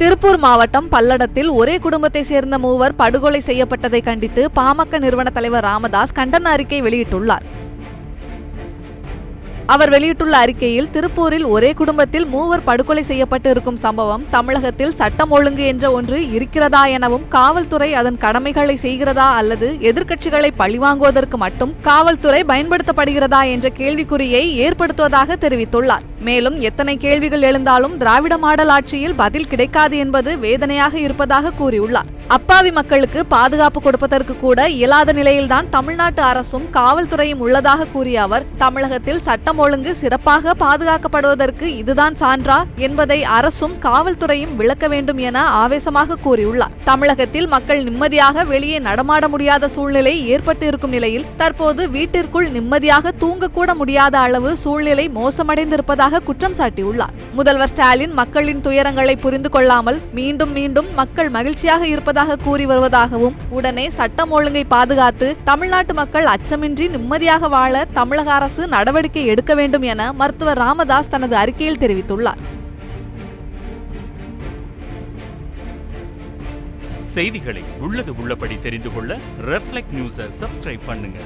திருப்பூர் மாவட்டம் பல்லடத்தில் ஒரே குடும்பத்தை சேர்ந்த மூவர் படுகொலை செய்யப்பட்டதை கண்டித்து பாமக நிறுவன தலைவர் ராமதாஸ் கண்டன அறிக்கை வெளியிட்டுள்ளார். அவர் வெளியிட்டுள்ள அறிக்கையில் திருப்பூரில் ஒரே குடும்பத்தில் மூவர் படுகொலை செய்யப்பட்டு இருக்கும் சம்பவம் தமிழகத்தில் சட்டம் ஒழுங்கு என்ற ஒன்று இருக்கிறதா எனவும் காவல்துறை அதன் கடமைகளை செய்கிறதா அல்லது எதிர்க்கட்சிகளை பழிவாங்குவதற்கு மட்டும் காவல்துறை பயன்படுத்தப்படுகிறதா என்ற கேள்விக்குறியை ஏற்படுத்துவதாக தெரிவித்துள்ளார். மேலும் எத்தனை கேள்விகள் எழுந்தாலும் திராவிட மாடல் ஆட்சியில் பதில் கிடைக்காது என்பது வேதனையாக இருப்பதாக கூறியுள்ளார். அப்பாவி மக்களுக்கு பாதுகாப்பு கொடுப்பதற்கு கூட இயலாத நிலையில்தான் தமிழ்நாட்டு அரசும் காவல்துறையும் உள்ளதாக கூறிய அவர் தமிழகத்தில் சட்டம் ஒழுங்கு சிறப்பாக பாதுகாக்கப்படுவதற்கு இதுதான் சான்றா என்பதை அரசும் காவல்துறையும் விளக்க வேண்டும் என ஆவேசமாக கூறியுள்ளார். தமிழகத்தில் மக்கள் நிம்மதியாக வெளியே நடமாட முடியாத சூழ்நிலை ஏற்பட்டு இருக்கும் நிலையில் தற்போது வீட்டிற்குள் நிம்மதியாக தூங்கக்கூட முடியாத அளவு சூழ்நிலை மோசமடைந்திருப்பதாக குற்றம் சாட்டியுள்ளார். முதல்வர் ஸ்டாலின் மக்களின் துயரங்களை புரிந்து கொள்ளாமல் மீண்டும் மீண்டும் மக்கள் மகிழ்ச்சியாக இருப்பதாக கூறி வருவதாகவும் உடனே சட்டம் ஒழுங்கை பாதுகாத்து தமிழ்நாட்டு மக்கள் அச்சமின்றி நிம்மதியாக வாழ தமிழக அரசு நடவடிக்கை எடுக்க வேண்டும் என மருத்துவர் ராமதாஸ் தனது அறிக்கையில் தெரிவித்துள்ளார். செய்திகளை உள்ளது உள்ளபடி தெரிந்து கொள்ள ரெஃப்ளெக்ட் நியூஸை சப்ஸ்கிரைப் பண்ணுங்க.